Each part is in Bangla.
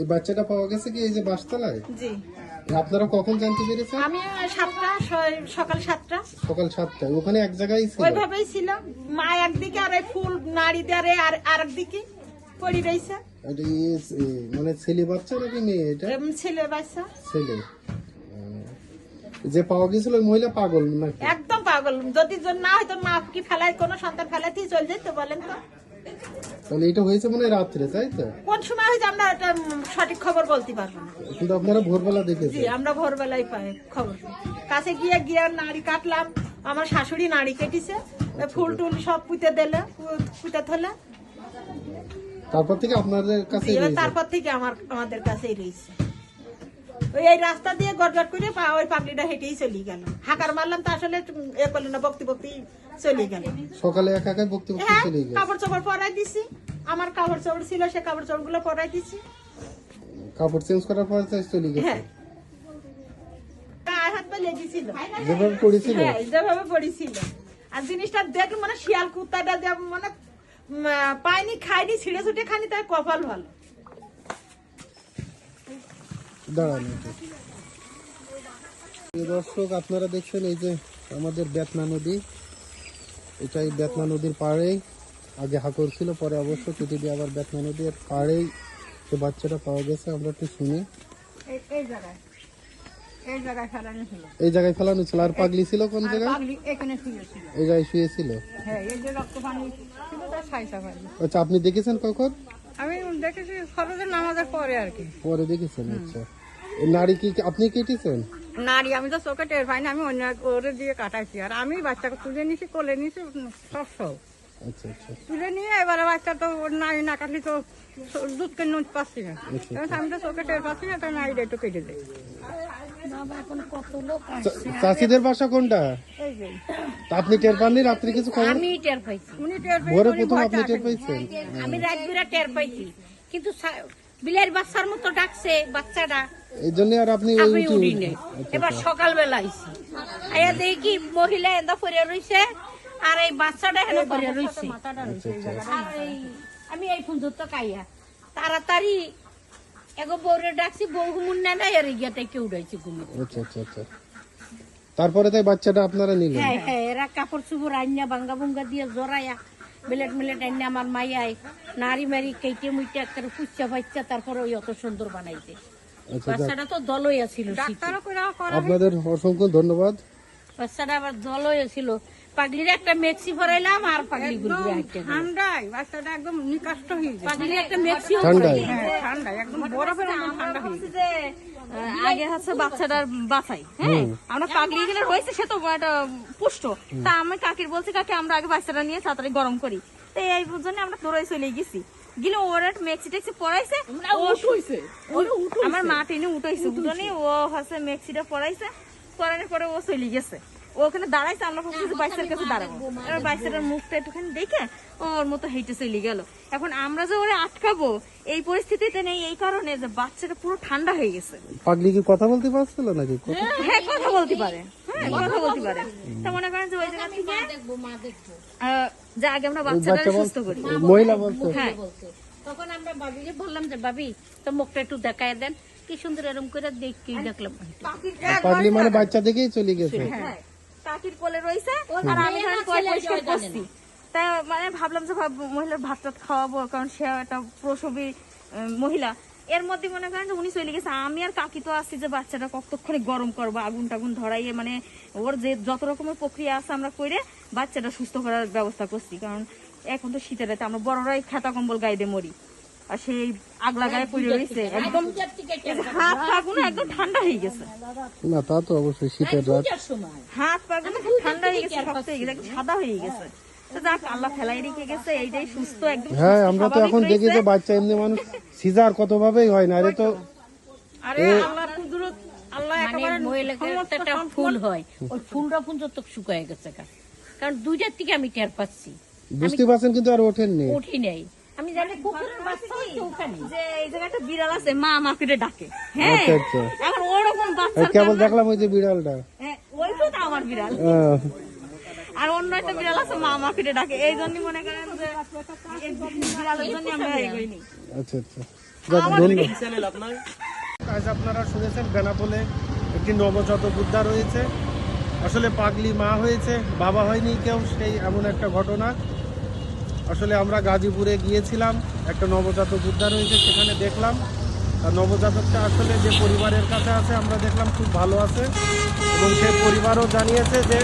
এই বাচ্চাটা পাওয়া গেছে কি এই যে বাসতলায়? জি। আপনারা কখন জানতে পেরেছেন? আমি সাতটা সকাল সাতটা। সকাল সাতটায়। ওখানে এক জায়গায় ছিল? ওইভাবেই ছিল। মা একদিকে আর এই ফুল নাড়ি দেয়ারে আর আরেকদিকে পড়ি রয়েছে। মানে ছেলে বাচ্চা নাকি মেয়ে এটা? ছেলে বাচ্চা। ছেলে। যে পাওয়া গেছিল ওই মহিলা পাগল একদম পাগল। যদি না হয়তো মা কি ফেলায়? কোনো সন্তান ফেলাতেই চলে যেত বলেন তো। এটা হয়েছে মনে হয় রাত্রে তাই তো? কোন সময় হয়েছে আমরা এটা সঠিক খবর বলতে পারব না। কিন্তু আপনারা ভোরবেলা জি দেখেছেন আমরা ভোরবেলায় পাই খবর। কাছে গিয়ে গিয়ে নাড়ি কাটলাম আমার শাশুড়ি নাড়ি কেটেছে ফুল টুল সব পুঁতে দিলে পুঁতে থলে। তারপর থেকে আপনাদের কাছে তারপর থেকে আমার আমাদের কাছেই রয়েছে। ওই এই রাস্তা দিয়ে গড়গড় করে ওই পাগলিটা হেঁটেই চলে গেল। হাকার মারলাম তা আসলে এ করল না বক্তি বক্তি চলে গেল। সকালে একা একাই বক্তি বক্তি হ্যাঁ চলে গেছে। কাপড় চোপড় পরাই দিছি। আমার কাপড় চোপড় ছিল সে কাপড় চোপড়গুলো পরাই দিছি। কাপড় চেঞ্জ করার পর তাই চলে গেছে। হ্যাঁ। গায়ে হাত পা লেগেছিল। যেভাবে পড়েছিল। হ্যাঁ যেভাবে পড়েছিল। আর জিনিসটা দেখলে মানে শিয়াল কুত্তাটা যে মানে পায়নি খায়নি ছিঁড়ে ছুটে খানি তার কপাল ভালো। দর্শক আপনারা দেখছেন এই যে আমাদের বেতনা নদী। এটাই বেতনা নদীর পাড়েই আগে হাকর ছিল পরে অবশ্য কেটে দিয়ে আবার বেতনা নদীর পাড়েই যে বাচ্চাটা পাওয়া গেছে আমরা একটু শুনি। এই- জায়গায়। এই জায়গায় ফেলানো ছিল। আর পাগলি ছিল কোন জায়গায়? এই জায়গায় শুয়েছিল হ্যাঁ ছিল আচ্ছা আপনি দেখেছেন কখন? আমি দেখেছি ফরজের নামাজের পরে আর কি। পরে দেখেছেন আচ্ছা। নারী কি আপনি কেটেছেন? নারী আমি তো চোখে টের পাই না আমি অন্য ওরে দিয়ে কাটাইছি। আর আমি বাচ্চাকে তুলে নিছি কোলে নিছি সব সব। তুলে নিয়ে এবারে বাচ্চা তো ওর নারী না কাটলি তো দুধ কেন পাচ্ছি না। কারণ আমি তো চোখে টের পাচ্ছি না একটু কেটে দেয়। চাষিদের বাসা কোনটা? আপনি টের পাননি? রাত্রি কিছু খবর? আমি টের পাইছি। উনি টের পেয়ে ভোরে প্রথম আপনি টের পাইছেন আমি রাত বিরা টের পাইছি। কিন্তু বিলের বাচ্চার মতো ডাকছে বাচ্চাটা। এই জন্য আর আপনি ওই আমি উঠে উড়ি উঠে- নেই আচ্ছা, এবার আচ্ছা। সকালবেলা আইছি। আয়া দেখি মহিলা এদা পরে রইছে। আর এই বাচ্চাটা রইছে আচ্ছা, আচ্ছা। আর এই আমি এই ফোন ধরতে কাইয়া। তাড়াতাড়ি এগো বউরে ডাকছি বউ ঘুমুন না না এর গিয়াতে কেউ উড়াইছে আচ্ছা আচ্ছা আচ্ছা। তারপরে তাই বাচ্চাটা আপনারা নিলেন? হ্যাঁ হ্যাঁ এরা কাপড় চুপড় আইনা বাঙ্গা বুঙ্গা দিয়ে জড়াইয়া মিলেট মিলেট আইনা আমার মাইয়াই নারী মারি কেটে মুইটে একটা পুচ্চা বাচ্চা তারপরে ওই অত সুন্দর বানাইতে আচ্ছা বাচ্চাটা তো দলইয়া ছিল শীতে। ডাক্তারও করে করা আপনাদের অসংখ্য ধন্যবাদ। বাচ্চাটা আবার দলইয়া ছিল পাগলির একটা মেক্সি আর পাগলি ঠান্ডায় বাচ্চাটা একদম নিকাষ্ট হয়ে যায় পাগলির একটা মেক্সি ঠান্ডায়। হ্যাঁ, ঠান্ডায় একদম বরফের মতো ঠান্ডা হয়ে যায় আগে হচ্ছে বাচ্চাটার বাঁচাই হ্যাঁ আমরা পাগলি গেলে হয়েছে সে তো একটা পুষ্ট। তা আমি কাকির বলছি কাকি আমরা আগে বাচ্চাটা নিয়ে তাড়াতাড়ি গরম করি। তো এই জন্য আমরা দৌড়াই চলে গেছি। গেলে ওর একটা মেক্সি টেক্সি শুইছে আমার মা টেনে উঠাইছে উঠোনি ও হচ্ছে মেক্সিটা পড়াইছে পড়ানোর পরে ও চলে গেছে। ওখানে দাঁড়াইছে আমরা ভাবছি বাচ্চার কাছে দাঁড়াবো। এবার মুখটা একটুখানি দেখে ওর মতো হেঁটে চলে গেল। এখন আমরা যে ওরে আটকাবো এই পরিস্থিতিতে নেই এই কারণে যে বাচ্চাটা পুরো ঠান্ডা হয়ে গেছে। পাগলি কি কথা বলতে পারছিল নাকি? হ্যাঁ কথা বলতে পারে। হ্যাঁ কথা বলতে পারে। তা মনে করেন যে ওই জায়গা থেকে আহ, যে আগে আমরা বাচ্চাটা সুস্থ করি। মহিলা বলতো হ্যাঁ। তখন আমরা ভাবিকে বললাম যে ভাবি তো মুখটা একটু দেখায় দেন। কি সুন্দর এরকম করে দেখি দেখলাম। পাগলি মানে বাচ্চা দেখেই চলে গেছে। হ্যাঁ। কাকির কোলে রয়েছে আর আমি পরিষ্কার করছি। তাই মানে ভাবলাম যে ভাব- মহিলার ভাত টাত খাওয়াবো কারণ সে একটা প্রসবী মহিলা। এর মধ্যে মনে করেন যে উনি চলে গেছে। আমি আর কাকি তো আসছি যে বাচ্চাটা কতক্ষণে গরম করব আগুন টাগুন ধরাইয়ে মানে ওর যে যত রকমের প্রক্রিয়া আছে আমরা করে বাচ্চাটা সুস্থ করার ব্যবস্থা করছি। কারণ এখন তো শীতের রাতে আমরা বড়রাই খেতা কম্বল গায়ে দিয়ে মরি। আর সেই আগলা গায়ে পড়ে রয়েছে একদম হাত পাগুলো একদম ঠান্ডা হয়ে গেছে। না তা তো অবশ্যই শীতের রাত। হাত পাগুলো ঠান্ডা হয়ে গেছে শক্ত হয়ে গেছে একদম সাদা হয়ে গেছে। যাক আল্লাহ ফেলাই রেখে গেছে এইটাই সুস্থ একদম হ্যাঁ আমরা তো এখন দেখি যে বাচ্চা এমনি মানুষ সিজার কত ভাবেই হয় না আরে তো আরে আল্লাহ কুদরত আল্লাহ মানে একেবারে মহিলাকে ফুল হয়। ওই ফুলটা পর্যন্ত শুকায় গেছে। কারণ দুইটার থেকে আমি টের পাচ্ছি। বুঝতে পারছেন কিন্তু আর ওঠেননি। উঠি নেই। আমি জানি কুকুরের বাচ্চা হচ্ছে ওখানে। যে এই জায়গায় বিড়াল আছে মা মা করে ডাকে। হ্যাঁ আচ্ছা আচ্ছা। এখন ওরকম বাচ্চা কেবল দেখলাম ওই যে বিড়ালটা। হ্যাঁ ওই তো আমার বিড়াল। আর অন্য একটা বিড়াল আছে মা মা ফিরে ডাকে। এই জন্য মনে করেন যে বিড়ালের জন্য আমরা এই আচ্ছা আচ্ছা। আজ আপনারা শুনেছেন বেনাপোলে একটি নবজাত বুদ্ধা রয়েছে। আসলে পাগলি মা হয়েছে বাবা হয়নি কেউ সেই এমন একটা ঘটনা। আসলে আমরা গাজীপুরে গিয়েছিলাম, একটা নবজাতক বুদ্ধা রয়েছে, সেখানে দেখলাম। নবজাতকটা আসলে যে পরিবারের কাছে আছে, আমরা দেখলাম খুব ভালো আছে। এবং সে পরিবারও জানিয়েছে যে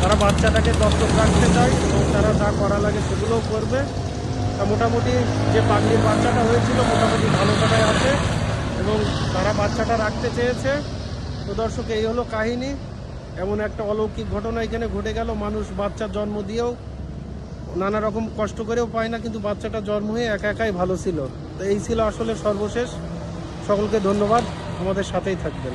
তারা বাচ্চাটাকে দত্তক রাখতে চায় এবং তারা যা করা লাগে সেগুলোও করবে। তা মোটামুটি যে পাগলির বাচ্চাটা হয়েছিল, মোটামুটি ভালো জায়গায় আছে এবং তারা বাচ্চাটা রাখতে চেয়েছে। তো দর্শক, এই হলো কাহিনী। এমন একটা অলৌকিক ঘটনা এখানে ঘটে গেল। মানুষ বাচ্চার জন্ম দিয়েও নানা রকম কষ্ট করেও পায় না, কিন্তু বাচ্চাটা জন্ম হয়ে একা একাই ভালো ছিল। তো এই ছিল আসলে সর্বশেষ। সকলকে ধন্যবাদ। আমাদের সাথেই থাকবেন।